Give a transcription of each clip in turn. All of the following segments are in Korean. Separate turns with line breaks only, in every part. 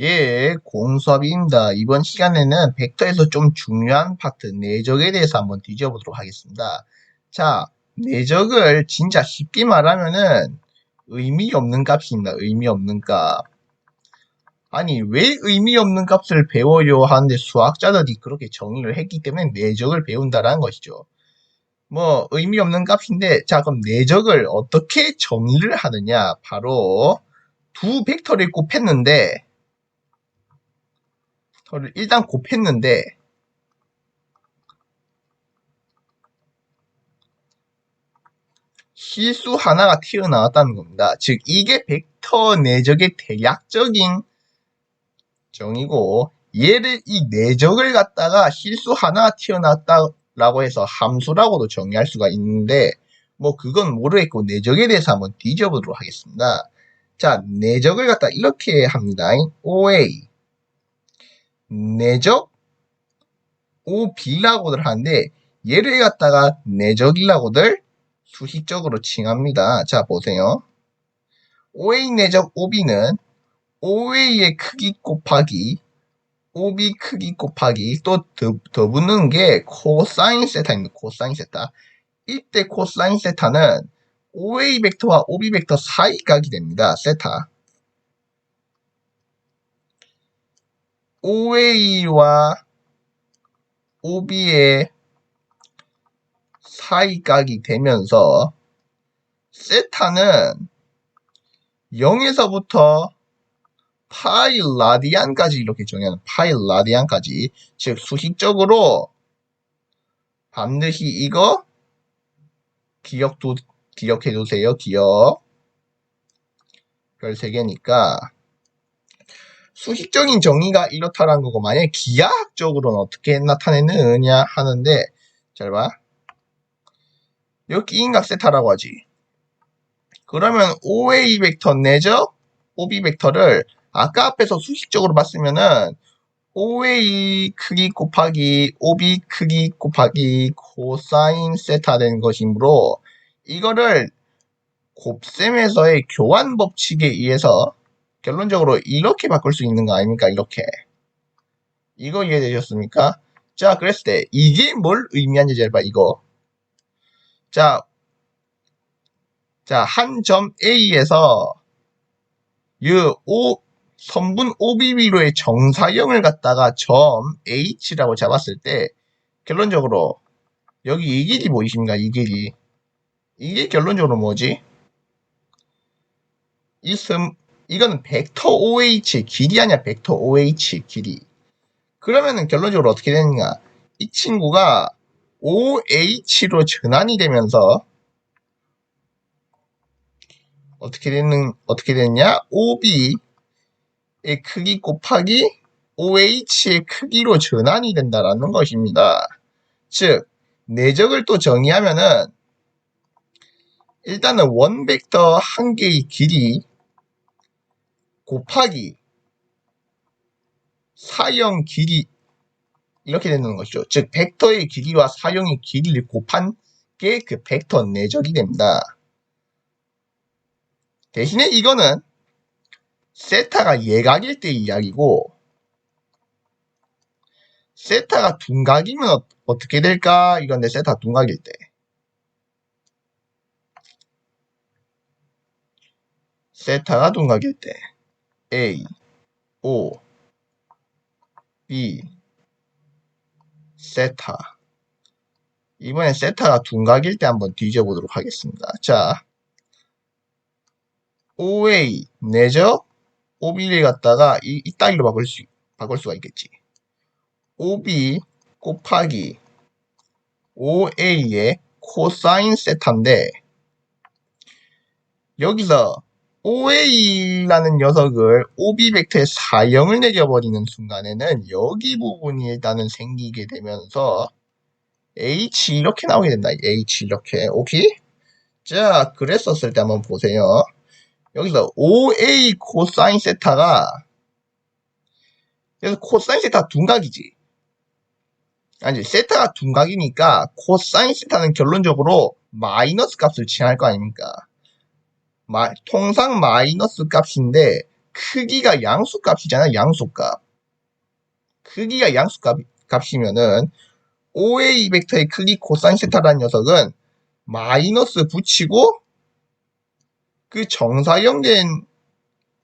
예, 공수업입니다. 이번 시간에는 벡터에서 좀 중요한 파트, 내적에 대해서 한번 뒤져보도록 하겠습니다. 자, 내적을 진짜 쉽게 말하면은 의미 없는 값입니다. 의미 없는 값. 아니, 왜 의미 없는 값을 배워요 하는데 수학자들이 그렇게 정의를 했기 때문에 내적을 배운다라는 것이죠. 뭐, 의미 없는 값인데, 자, 그럼 내적을 어떻게 정의를 하느냐? 바로 두 벡터를 곱했는데, 저를 일단 곱했는데 실수 하나가 튀어나왔다는 겁니다. 즉 이게 벡터 내적의 대략적인 정의고 얘를 이 내적을 갖다가 실수 하나가 튀어나왔다라고 해서 함수라고도 정의할 수가 있는데 뭐 그건 모르겠고 내적에 대해서 한번 뒤져보도록 하겠습니다. 자 내적을 갖다 이렇게 합니다. OA 내적 OB라고들 하는데 얘를 갖다가 내적이라고들 수식적으로 칭합니다. 자 보세요. OA 내적 OB는 OA의 크기 곱하기 OB 크기 곱하기 또 더 붙는 게 코사인 세타입니다. 코사인 세타. 이때 코사인 세타는 OA 벡터와 OB 벡터 사이 각이 됩니다. 세타. OA와 OB의 사이각이 되면서 세타는 0에서부터 파이 라디안까지 이렇게 정의하는 파이 라디안까지 즉 수식적으로 반드시 이거 기억도 기억해 두세요. 기억 별 3개니까 수식적인 정의가 이렇다라는 거고 만약에 기하학적으로는 어떻게 나타내느냐 하는데 잘 봐. 여기 인각 세타라고 하지. 그러면 OA 벡터 내적 OB 벡터를 아까 앞에서 수식적으로 봤으면은 OA 크기 곱하기 OB 크기 곱하기 코사인 세타 된 것이므로 이거를 곱셈에서의 교환 법칙에 의해서 결론적으로 이렇게 바꿀 수 있는 거 아닙니까? 이렇게. 이거 이해되셨습니까? 자, 그랬을 때 이게 뭘 의미하는지 잘 봐, 이거. 자, 자, 한 점 A에서 이 O, 선분 OBB로의 정사형을 갖다가 점 H라고 잡았을 때 결론적으로 여기 이 길이 보이십니까? 이 길이. 이게 결론적으로 뭐지? 이 선, 이거는 벡터 OH 길이 아니야 벡터 OH 길이. 그러면은 결론적으로 어떻게 되느냐? 이 친구가 OH로 전환이 되면서 어떻게 되는 어떻게 되느냐? OB의 크기 곱하기 OH의 크기로 전환이 된다라는 것입니다. 즉 내적을 또 정의하면은 일단은 원 벡터 한 개의 길이 곱하기 사형 길이 이렇게 되는 것이죠. 즉 벡터의 길이와 사형의 길이를 곱한 게 그 벡터 내적이 됩니다. 대신에 이거는 세타가 예각일 때 이야기고 세타가 둔각이면 어, 어떻게 될까? 이건데 세타 둔각일 때 세타가 둔각일 때 A, O, B, 세타. 이번엔 세타가 둔각일 때 한번 뒤져보도록 하겠습니다. 자, OA 내적 OB를 갖다가 이, 이 따위로 바꿀 수, 바꿀 수가 있겠지. OB 곱하기 OA의 코사인 세타인데 여기서 OA라는 녀석을 OB 벡터의 사형을 내려버리는 순간에는 여기 부분이 일단은 생기게 되면서 H 이렇게 나오게 된다. H 이렇게. 오케이? 자, 그랬었을 때 한번 보세요. 여기서 OA 코사인 세타가 그래서 코사인 세타 둔각이지. 아니, 세타가 둔각이니까 코사인 세타는 결론적으로 마이너스 값을 취할 거 아닙니까? 마, 통상 마이너스 값인데 크기가 양수 값이잖아, 양수 값. 크기가 양수 값, 값이면은, OA 벡터의 크기 코사인 세타라는 녀석은 마이너스 붙이고 그 정사형된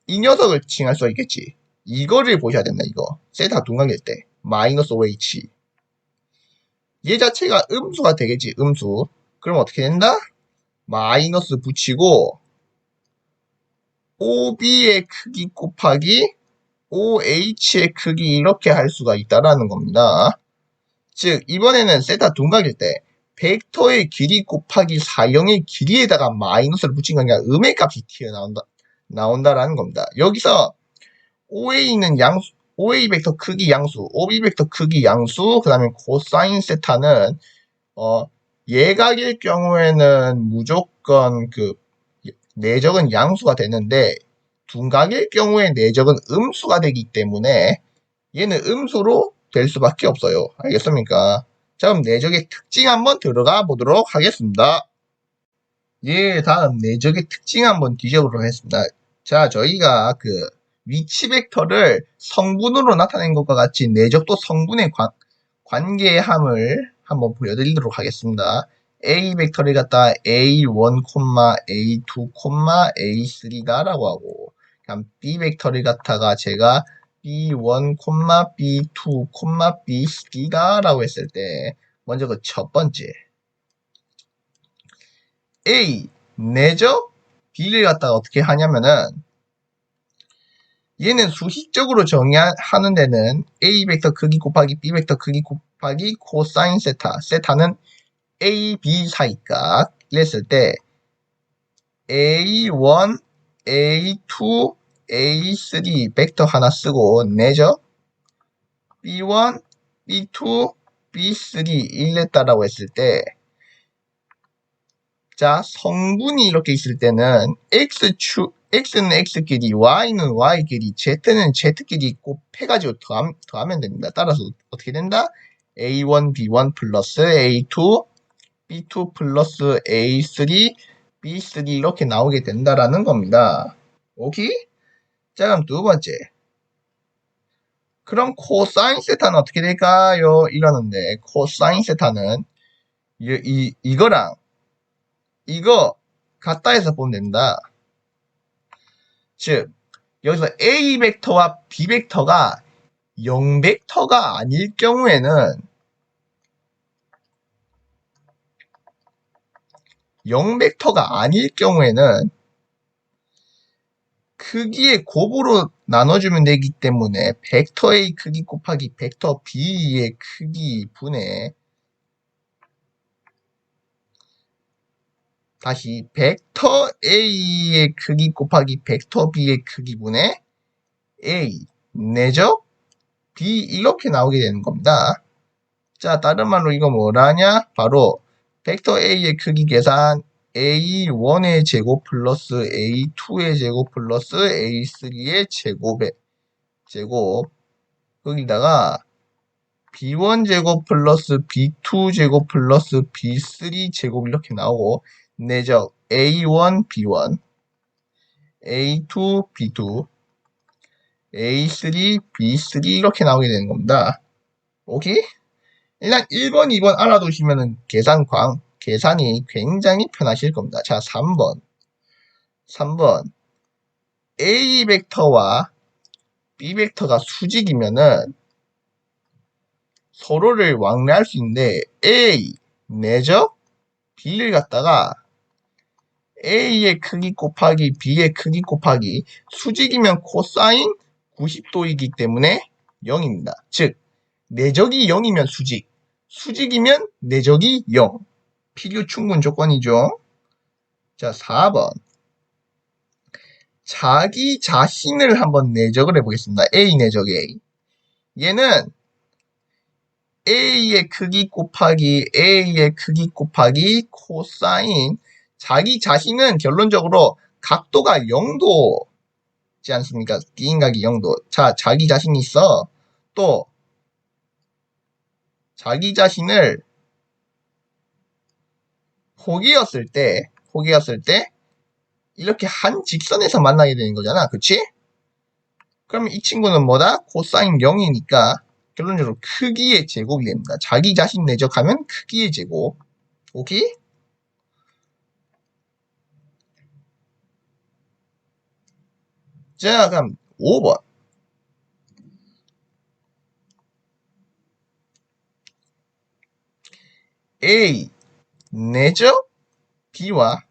이 녀석을 칭할 수 있겠지. 이거를 보셔야 된다, 이거. 세타 둔각일 때. 마이너스 OH. 얘 자체가 음수가 되겠지, 음수. 그럼 어떻게 된다? 마이너스 붙이고 OB의 크기 곱하기 OH의 크기 이렇게 할 수가 있다라는 겁니다. 즉 이번에는 세타 둔각일 때 벡터의 길이 곱하기 사형의 길이에다가 마이너스를 붙인 거니까 음의 값이 튀어나온다 나온다라는 겁니다. 여기서 OA는 양수 OA 벡터 크기 양수, OB 벡터 크기 양수, 그 다음에 코사인 세타는 어 예각일 경우에는 무조건 그 내적은 양수가 되는데 둔각일 경우에 내적은 음수가 되기 때문에 얘는 음수로 될 수밖에 없어요. 알겠습니까? 자, 그럼 내적의 특징 한번 들어가 보도록 하겠습니다. 예, 다음 내적의 특징 한번 뒤져보도록 하겠습니다. 자, 저희가 그 위치 벡터를 성분으로 나타낸 것과 같이 내적도 성분의 관, 관계함을 한번 보여드리도록 하겠습니다. A 벡터를 갖다 A1, A2, A3다 라고 하고 그냥 B 벡터를 갖다가 제가 B1, B2, B3다 라고 했을 때 먼저 그 첫 번째. A 내적 B를 갖다가 어떻게 하냐면은 얘는 수식적으로 정의하는 데는 A 벡터 크기 곱하기 B 벡터 크기 곱하기 코사인 세타. 세타는 A, B 사이값 이랬을 때 A1, A2, A3 벡터 하나 쓰고 내죠? B1, B2, B3 이랬다라고 했을 때 자, 성분이 이렇게 있을 때는 X축, X는 X끼리, Y는 Y끼리, Z는 Z끼리 곱해가지고 더하면, 더하면 됩니다. 따라서 어떻게 된다? A1, B1 플러스 A2, B2 플러스 A3, B3 이렇게 나오게 된다라는 겁니다. 오케이? 자, 그럼 두 번째. 그럼 코사인 세타는 어떻게 될까요? 이러는데, 코사인 세타는 이, 이, 이거랑 이거 같다 해서 보면 된다. 즉, 여기서 A 벡터와 B 벡터가 0 벡터가 아닐 경우에는 0벡터가 아닐 경우에는 크기의 곱으로 나눠주면 되기 때문에 벡터 A 크기 곱하기 벡터 B의 크기 분의 다시 벡터 A의 크기 곱하기 벡터 B의 크기 분의 A 내적 B 이렇게 나오게 되는 겁니다. 자 다른 말로 이거 뭐라냐? 바로 벡터 A의 크기 계산 A1의 제곱 플러스 A2의 제곱 플러스 A3의 제곱의 제곱 거기다가 B1 제곱 플러스 B2 제곱 플러스 B3 제곱 이렇게 나오고 내적 A1, B1, A2, B2, A3, B3 이렇게 나오게 되는 겁니다. 오케이? 일단 1번, 2번 알아두시면은 계산 광, 계산이 굉장히 편하실 겁니다. 자, 3번. 3번. A 벡터와 B 벡터가 수직이면은 서로를 왕래할 수 있는데 A 내적 B를 갖다가 A의 크기 곱하기 B의 크기 곱하기 수직이면 코사인 90도이기 때문에 0입니다. 즉 내적이 0이면 수직, 수직이면 내적이 0. 필요 충분 조건이죠. 자, 4번. 자기 자신을 한번 내적을 해보겠습니다. A 내적 A. 얘는 A의 크기 곱하기 A의 크기 곱하기 코사인 자기 자신은 결론적으로 각도가 0도지 않습니까? B인각이 0도. 자, 자기 자신이 있어. 또 자기 자신을 호기였을 때, 호기였을 때 이렇게 한 직선에서 만나게 되는 거잖아. 그치? 그러면 이 친구는 뭐다? 코사인 0이니까 결론적으로 크기의 제곱이 됩니다. 자기 자신 내적하면 크기의 제곱. 오케이? 자, 그럼 5번. A 내적 B와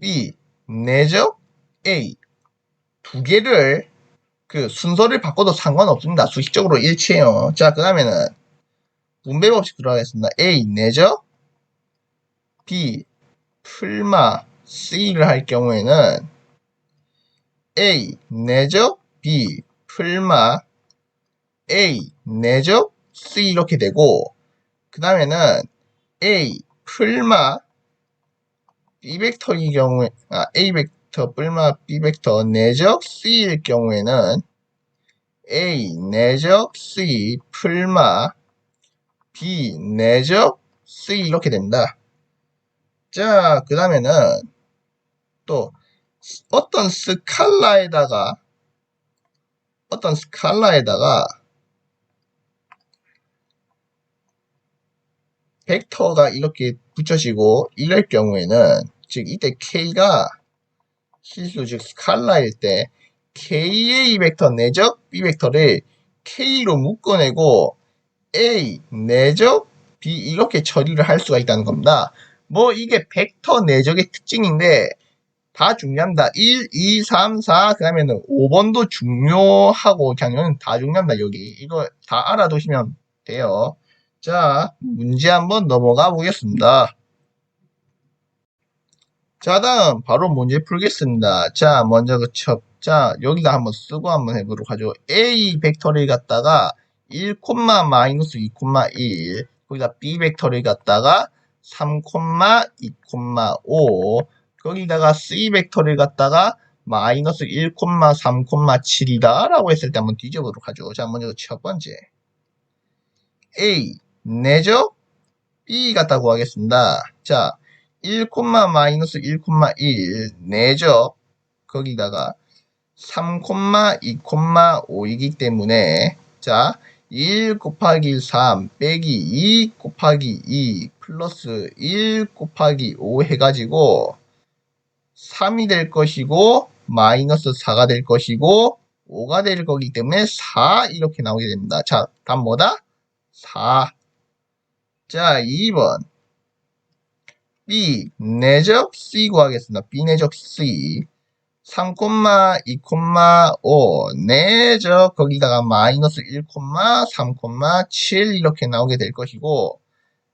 B 내적 A 두 개를 그 순서를 바꿔도 상관없습니다. 수식적으로 일치해요. 자, 그 다음에는 분배 법칙 들어가겠습니다. A 내적 B 풀마 C를 할 경우에는 A 내적 B 풀마 A 내적 C 이렇게 되고 그 다음에는 A 풀마 B 벡터의 경우에 아 A 벡터 풀마 B 벡터 내적 C일 경우에는 A 내적 C 풀마 B 내적 C 이렇게 됩니다. 자, 그 다음에는 또 어떤 스칼라에다가 어떤 스칼라에다가 벡터가 이렇게 붙여지고 이럴 경우에는 즉 이때 k가 실수 즉 스칼라일 때 ka 벡터 내적 b 벡터를 k로 묶어내고 a 내적 b 이렇게 처리를 할 수가 있다는 겁니다. 뭐 이게 벡터 내적의 특징인데 다 중요합니다. 1, 2, 3, 4, 그 다음에는 5번도 중요하고 그냥 다 중요합니다. 여기 이거 다 알아두시면 돼요. 자, 문제 한번 넘어가 보겠습니다. 자, 다음 바로 문제 풀겠습니다. 자, 먼저 그 첫, 자, 여기다 한번 쓰고 한번 해보도록 하죠. A 벡터를 갖다가 1, 마이너스 2, 1 거기다 B 벡터를 갖다가 3, 2, 5 거기다가 C 벡터를 갖다가 마이너스 1, 3, 7이다 라고 했을 때 한번 뒤져보도록 하죠. 자, 먼저 첫 번째 A 내적 B 갖다 구하겠습니다. 자, 1, 마이너스 1, 1 내적 거기다가 3, 2, 5이기 때문에 자, 1 곱하기 3 빼기 2 곱하기 2 플러스 1 곱하기 5 해가지고 3이 될 것이고 마이너스 4가 될 것이고 5가 될 거기 때문에 4 이렇게 나오게 됩니다. 자, 답 뭐다? 4. 자, 2번. B 내적 C 구하겠습니다. B 내적 C 3, 2, 5 내적 거기다가 마이너스 1, 3, 7 이렇게 나오게 될 것이고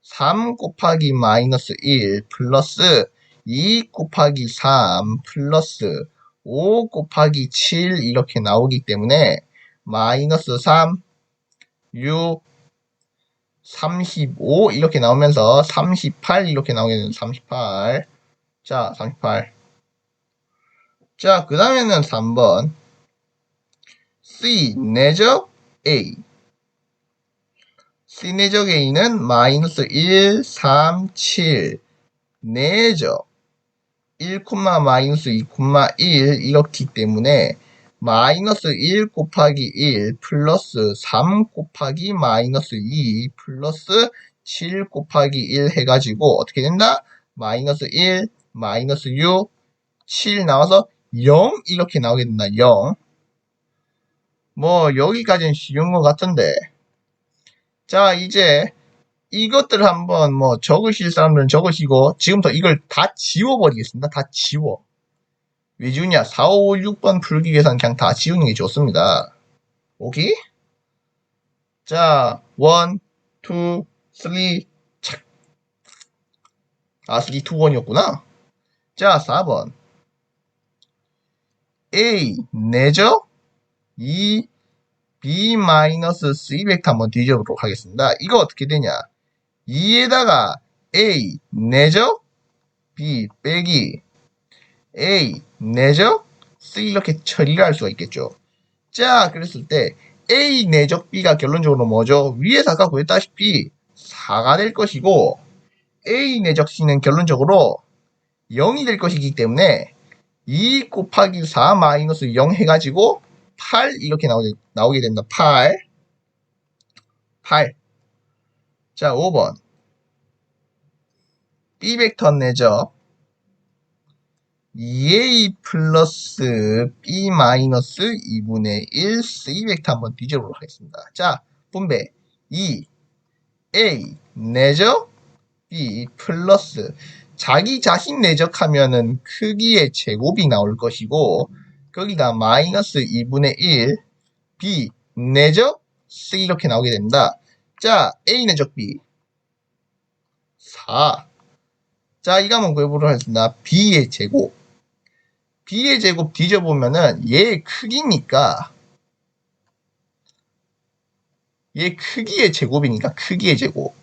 3 곱하기 마이너스 1 플러스 2 곱하기 3 플러스 5 곱하기 7 이렇게 나오기 때문에 마이너스 3, 6, 35 이렇게 나오면서 38 이렇게 나오게 되는 38. 자, 38. 자, 그 다음에는 3번. C 내적 A. C 내적 A는 마이너스 1, 3, 7. 내적 1, 마이너스 2, 1 이렇기 때문에 마이너스 1 곱하기 1 플러스 3 곱하기 마이너스 2 플러스 7 곱하기 1 해가지고 어떻게 된다? 마이너스 1, 마이너스 6, 7 나와서 0 이렇게 나오게 된다. 0. 뭐 여기까지는 쉬운 것 같은데 자 이제 이것들 한번 뭐 적으실 사람들은 적으시고 지금부터 이걸 다 지워버리겠습니다. 다 지워. 왜 지우냐? 4, 5, 6번 풀기 위해서는 그냥 다 지우는 게 좋습니다. 오케이? 자, 1, 2, 3, 착. 아, 3, 2, 1이었구나. 자, 4번. A, 내적 2, B 마이너스 C 벡터 한번 뒤져보도록 하겠습니다. 이거 어떻게 되냐? 2에다가 A 내적 B 빼기 A 내적 C 이렇게 처리를 할 수가 있겠죠. 자 그랬을 때 A 내적 B가 결론적으로 뭐죠? 위에서 아까 보였다시피 4가 될 것이고 A 내적 C는 결론적으로 0이 될 것이기 때문에 2 곱하기 4 마이너스 0 해가지고 8 이렇게 나오게, 나오게 된다. 8. 8. 자, 5번. B 벡터 내죠. 2a 플러스 b 마이너스 2분의 1 C 벡터 한번 뒤져보도록 하겠습니다. 자, 분배 2 a 내적 b 플러스 자기 자신 내적하면은 크기의 제곱이 나올 것이고 거기다 마이너스 2분의 1 b 내적 c 이렇게 나오게 됩니다. 자, a 내적 b 4 자, 이거 한번 구해보도록 하겠습니다. b의 제곱. B의 제곱 뒤져보면은 얘의 크기니까 얘 크기의 제곱이니까 크기의 제곱.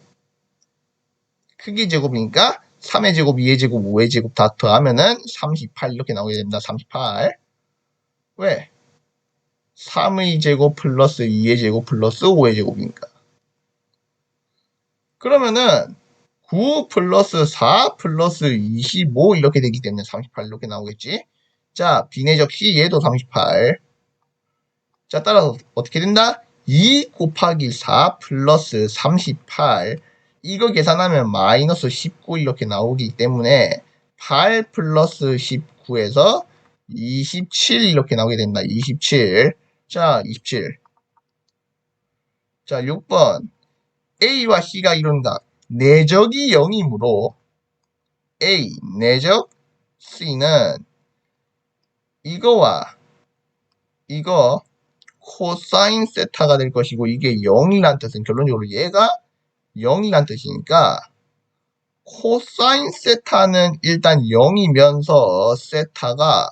크기 제곱이니까 3의 제곱, 2의 제곱, 5의 제곱 다 더하면은 38 이렇게 나오게 됩니다. 38. 왜? 3의 제곱 플러스 2의 제곱 플러스 5의 제곱이니까. 그러면은 9 플러스 4 플러스 25 이렇게 되기 때문에 38 이렇게 나오겠지. 자, 비내적 C 얘도 38. 자, 따라서 어떻게 된다? 2 곱하기 4 플러스 38. 이거 계산하면 마이너스 19 이렇게 나오기 때문에 8 플러스 19에서 27 이렇게 나오게 된다. 27. 자, 27. 자, 6번. A와 C가 이룬다. 내적이 0이므로 A, 내적 C는 이거와 이거 코사인 세타가 될 것이고 이게 0이란 뜻은 결론적으로 얘가 0이란 뜻이니까 코사인 세타는 일단 0이면서 세타가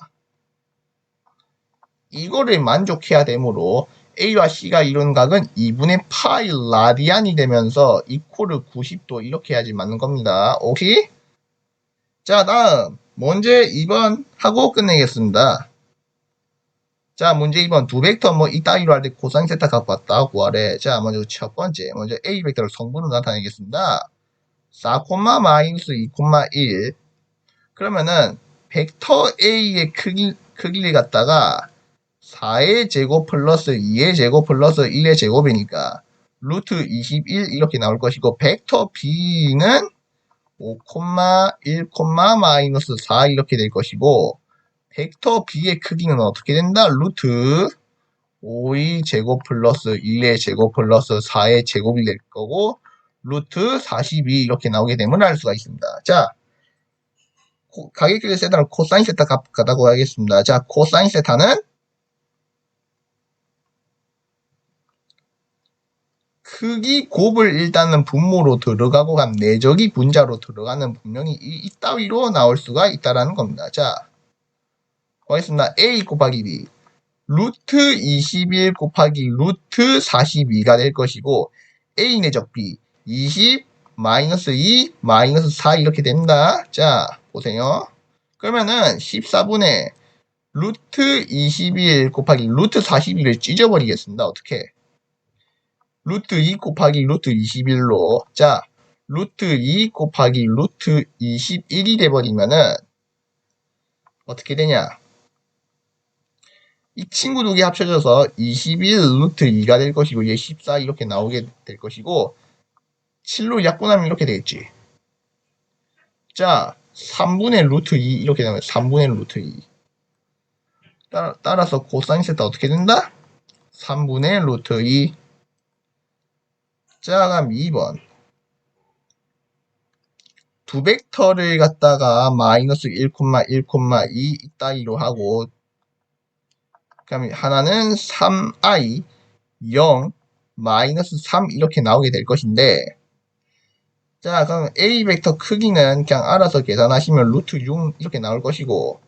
이거를 만족해야 되므로 A와 C가 이룬 각은 2분의 파이 라디안이 되면서 이코르 90도 이렇게 해야지 맞는 겁니다. 오케이? 자 다음 문제 2번 하고 끝내겠습니다. 자 문제 2번 두 벡터 뭐 이따위로 할때 코사인 세타 갖고 왔다 구하래. 자 먼저 첫 번째 먼저 A 벡터를 성분으로 나타내겠습니다. 4, 마이너스 2, 1 그러면은 벡터 A의 크기, 크기를 갖다가 4의 제곱 플러스 2의 제곱 플러스 1의 제곱이니까 루트 21 이렇게 나올 것이고 벡터 B는 5, 1, 마이너스 4 이렇게 될 것이고 벡터 B의 크기는 어떻게 된다? 루트 5의 제곱 플러스 1의 제곱 플러스 4의 제곱이 될 거고 루트 42 이렇게 나오게 되면 알 수가 있습니다. 자, 가격끼리 세타는 코사인 세타 값 가다고 하겠습니다. 자, 코사인 세타는 크기 곱을 일단은 분모로 들어가고 간 내적이 분자로 들어가는 분명히 이, 이따위로 나올 수가 있다라는 겁니다. 자, 보겠습니다. a 곱하기 b 루트 21 곱하기 루트 42가 될 것이고 a 내적 b 20 마이너스 2 마이너스 4 이렇게 됩니다. 자, 보세요. 그러면은 14분의 루트 21 곱하기 루트 42를 찢어버리겠습니다. 어떻게? 루트 2 곱하기 루트 21로. 자 루트 2 곱하기 루트 21이 돼버리면은 어떻게 되냐? 이 친구 두 개 합쳐져서 21 루트 2가 될 것이고 얘 14 이렇게 나오게 될 것이고 7로 약분하면 이렇게 되겠지. 자 3분의 루트 2 이렇게 되면 3분의 루트 2 따라, 따라서 코사인 세타 어떻게 된다? 3분의 루트 2 자, 그럼 2번. 두 벡터를 갖다가 마이너스 1,1,2 이따위로 하고 그다음에 하나는 3i 0 마이너스 3 이렇게 나오게 될 것인데 자 그럼 a 벡터 크기는 그냥 알아서 계산하시면 루트 6 이렇게 나올 것이고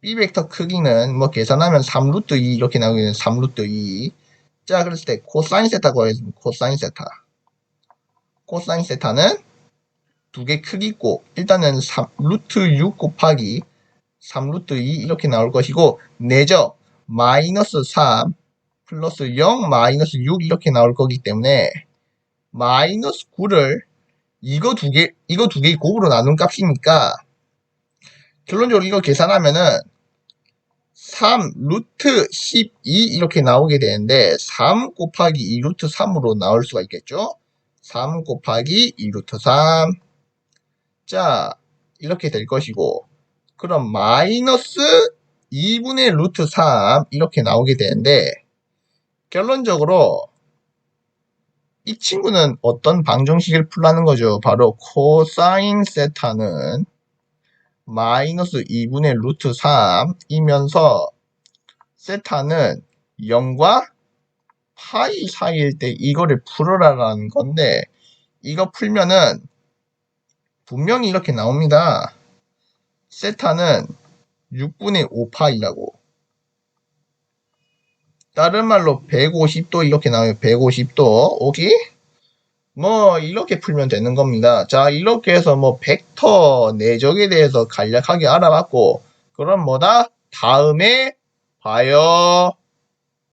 b 벡터 크기는 뭐 계산하면 3 루트 2 이렇게 나오게 되는 3 루트 2 자, 그랬을 때 코사인 세타 구하겠습니다. 코사인 세타. 코사인 세타는 두 개 크기 고 일단은 3, 루트 6 곱하기 3 루트 2 이렇게 나올 것이고 내적 마이너스 3 플러스 0 마이너스 6 이렇게 나올 거기 때문에 마이너스 9를 이거 두 개, 이거 두 개의 곱으로 나눈 값이니까 결론적으로 이거 계산하면은 3 루트 12 이렇게 나오게 되는데 3 곱하기 2 루트 3으로 나올 수가 있겠죠? 3 곱하기 2 루트 3. 자, 이렇게 될 것이고 그럼 마이너스 2분의 루트 3 이렇게 나오게 되는데 결론적으로 이 친구는 어떤 방정식을 풀라는 거죠? 바로 코사인 세타는 마이너스 2분의 루트 3이면서 세타는 0과 파이 사이일 때 이거를 풀어라라는 건데 이거 풀면은 분명히 이렇게 나옵니다. 세타는 6분의 5파이라고. 다른 말로 150도 이렇게 나와요. 150도. 오케이? 뭐 이렇게 풀면 되는 겁니다. 자 이렇게 해서 뭐 벡터 내적에 대해서 간략하게 알아봤고 그럼 뭐다? 다음에 봐요.